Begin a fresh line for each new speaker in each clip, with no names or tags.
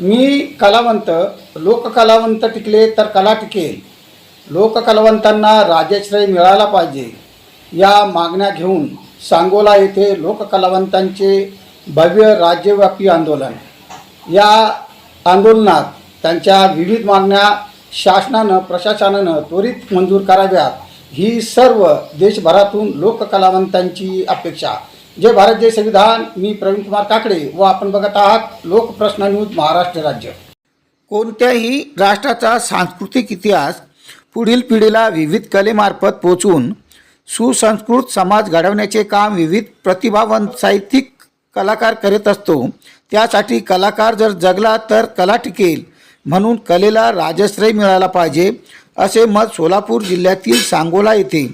मी कलावंत लोककलावंत टिकले तर कला टिकेल. लोककलावंतांना राजश्रय मिळाला पाहिजे. या मागण्या घेऊन सांगोला येथे लोककलावंतांचे भव्य राज्यव्यापी आंदोलन. या आंदोलनात त्यांच्या विविध मागण्या शासनानं प्रशासनानं त्वरित मंजूर कराव्यात. ही सर्व देशभरातून लोककलावंतांची अपेक्षा. जय भारत जय संविधान. मी प्रवीण कुमार काकडे व आपण बघत आहात लोकप्रश्न न्यूज महाराष्ट्र राज्य. कोणत्याही राष्ट्राचा सांस्कृतिक इतिहास पुढील पिढीला विविध कलेमार्फत पोचवून सुसंस्कृत समाज घडवण्याचे काम विविध प्रतिभावंत साहित्यिक कलाकार करत असतो. त्यासाठी कलाकार जर जगला तर कला टिकेल म्हणून कलेला राजश्रय मिळाला पाहिजे असे मत सोलापूर जिल्ह्यातील सांगोला येथे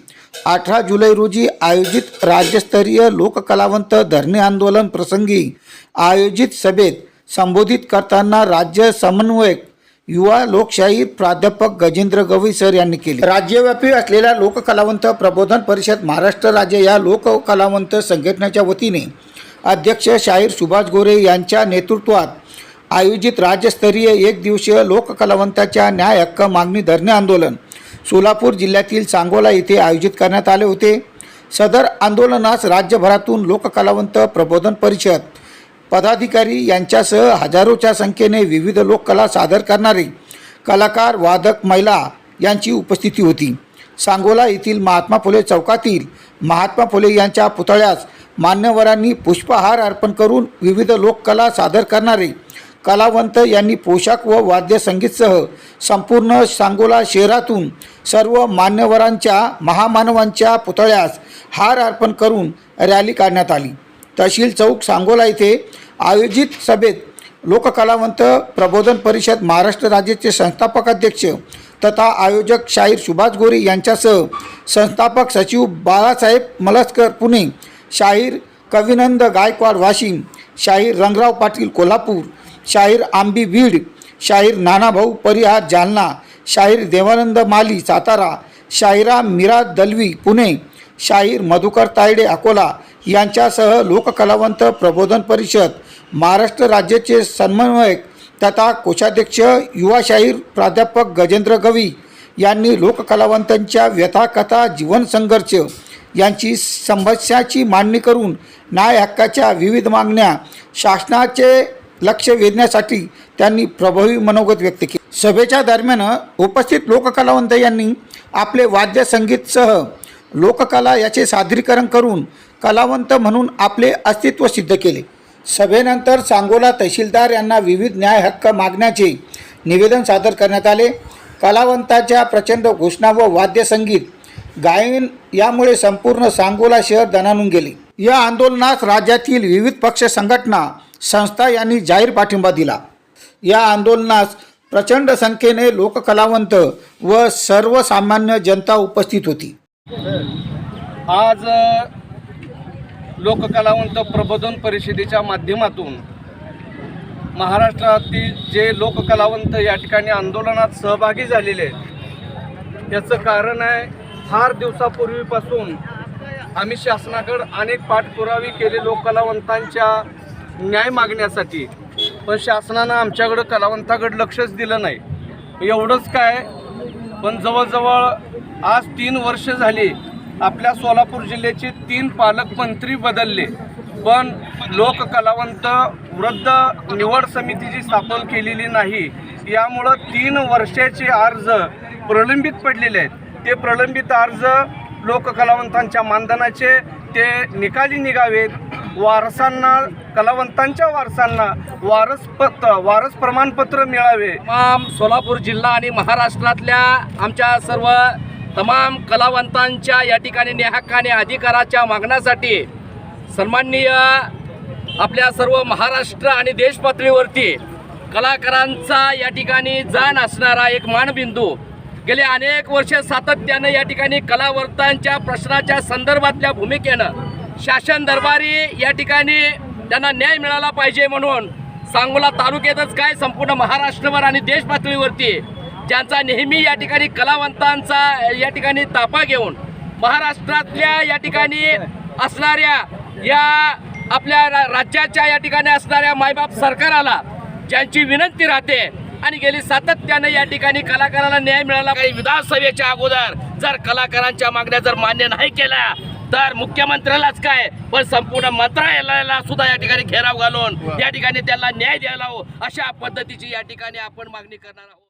अठरा जुलै रोजी आयोजित राज्यस्तरीय लोककलावंत धरणे आंदोलन प्रसंगी आयोजित सभेत संबोधित करताना राज्य समन्वयक युवा लोकशाही प्राध्यापक गजेंद्र गवई सर यांनी केले. राज्यव्यापी असलेल्या लोककलावंत प्रबोधन परिषद महाराष्ट्र राज्य या लोककलावंत संघटनेच्या वतीने अध्यक्ष शाहीर सुभाष गोरे यांच्या नेतृत्वात आयोजित राज्यस्तरीय एक दिवसीय लोककलावंताच्या न्याय हक्क मागणी धरणे आंदोलन सोलापूर जिल्ह्यातील सांगोला येथे आयोजित करण्यात आले होते. सदर आंदोलनास राज्यभरातून लोककलावंत प्रबोधन परिषद पदाधिकारी यांच्यासह हजारोच्या संख्येने विविध लोककला सादर करणारे कलाकार वादक महिला यांची उपस्थिती होती. सांगोला येथील महात्मा फुले चौकातील महात्मा फुले यांच्या पुतळ्यास मान्यवरांनी पुष्पहार अर्पण करून विविध लोककला सादर करणारे कलावंत यांनी पोशाख व वाद्य संगीतसह संपूर्ण सांगोला शहरातून सर्व मान्यवरांच्या महामानवांच्या पुतळ्यास हार अर्पण करून रॅली काढण्यात आली. तहसील चौक सांगोला येथे आयोजित सभेत लोककलावंत प्रबोधन परिषद महाराष्ट्र राज्याचे संस्थापक अध्यक्ष तथा आयोजक शाहीर सुभाष गोरे यांच्यासह संस्थापक सचिव बाळासाहेब मलसकर पुणे शाहीर कविनंद गायकवाड वाशिम शाहीर रंगराव पाटील कोल्हापूर शाहीर आंबी बीड शाहीर नानाभाऊ परिहार जालना शाहीर देवानंद माली सातारा शाहिरा मीरा दलवी पुणे शाहीर मधुकर तायडे अकोला यांच्यासह लोककलावंत प्रबोधन परिषद महाराष्ट्र राज्याचे समन्वयक तथा कोषाध्यक्ष युवा शाहीर प्राध्यापक गजेंद्र गवी यांनी लोककलावंतांच्या व्यथाकथा जीवनसंघर्ष यांची समस्याची मांडणी करून न्याय हक्काच्या विविध मागण्या शासनाचे लक्ष वेधण्यासाठी त्यांनी प्रभावी मनोगत व्यक्त केले. सभेच्या दरम्यान उपस्थित लोककलावंत यांनी आपले वाद्य संगीतसह लोककला याचे सादरीकरण करून कलावंत म्हणून आपले अस्तित्व सिद्ध केले. सभेनंतर सांगोला तहसीलदार यांना विविध न्याय हक्क मागण्याचे निवेदन सादर करण्यात आले. कलावंताच्या प्रचंड घोषणा व वाद्यसंगीत गायन यामुळे संपूर्ण सांगोला शहर दणानून गेले. या आंदोलनास राज्यातील विविध पक्ष संघटना संस्था यांनी जाहीर पाठिंबा दिला. या आंदोलनास प्रचंड संख्येने लोककलावंत व सर्वसामान्य जनता उपस्थित होती.
आज लोककलावंत प्रबोधन परिषदेच्या माध्यमातून महाराष्ट्रातील जे लोककलावंत या ठिकाणी आंदोलनात सहभागी झालेले आहेत याचं कारण आहे फार दिवसापूर्वीपासून आम्ही शासनाकडे अनेक पाठपुरावे केले लोककलावंतांच्या न्याय मागण्यासाठी. पण शासनानं आमच्याकडं कलावंताकडं लक्षच दिलं नाही. एवढंच काय पण जवळजवळ आज तीन वर्ष झाली आपल्या सोलापूर जिल्ह्याचे तीन पालकमंत्री बदलले. पण लोक कलावंत वृद्ध निवड समितीची स्थापन केलेली नाही यामुळं तीन वर्षाचे अर्ज प्रलंबित पडलेले आहेत. ते प्रलंबित अर्ज लोककलावंतांच्या मानधनाचे ते निकाली निघावेत. वारसांना कलावंतांच्या वारसांना वारस वारस प्रमाणपत्र मिळावे.
तमाम सोलापूर जिल्हा आणि महाराष्ट्रातल्या आमच्या सर्व तमाम कलावंतांच्या या ठिकाणी नेहकाने अधिकाराच्या मागण्यासाठी सन्माननीय आपल्या सर्व महाराष्ट्र आणि देशपातळीवरती कलाकारांचा या ठिकाणी जाण असणारा एक मानबिंदू. गेले अनेक वर्ष सातत्यानं या ठिकाणी कलावंतांच्या प्रश्नाच्या संदर्भातल्या भूमिकेनं शासन दरबारी या ठिकाणी त्यांना न्याय मिळाला पाहिजे म्हणून सांगोला तालुक्यातच काय संपूर्ण महाराष्ट्रभर आणि देश पातळीवरती ज्यांचा नेहमी या ठिकाणी कलावंतांचा या ठिकाणी ताफा घेऊन महाराष्ट्रातल्या या ठिकाणी असणाऱ्या या आपल्या रा- राज्याच्या या ठिकाणी असणाऱ्या मायबाप सरकाराला ज्यांची विनंती राहते आणि गेली सातत्याने या ठिकाणी कलाकाराला न्याय मिळाला. काही विधानसभेच्या अगोदर जर कलाकारांच्या मागण्या जर मान्य नाही केल्या तर मुख्यमंत्र्यालाच काय? पण संपूर्ण मंत्रालयाला सुद्धा या ठिकाणी घेराव घालून या ठिकाणी त्यांना न्याय द्यायला हवं. अशा पद्धतीची या ठिकाणी आपण मागणी करणार आहोत.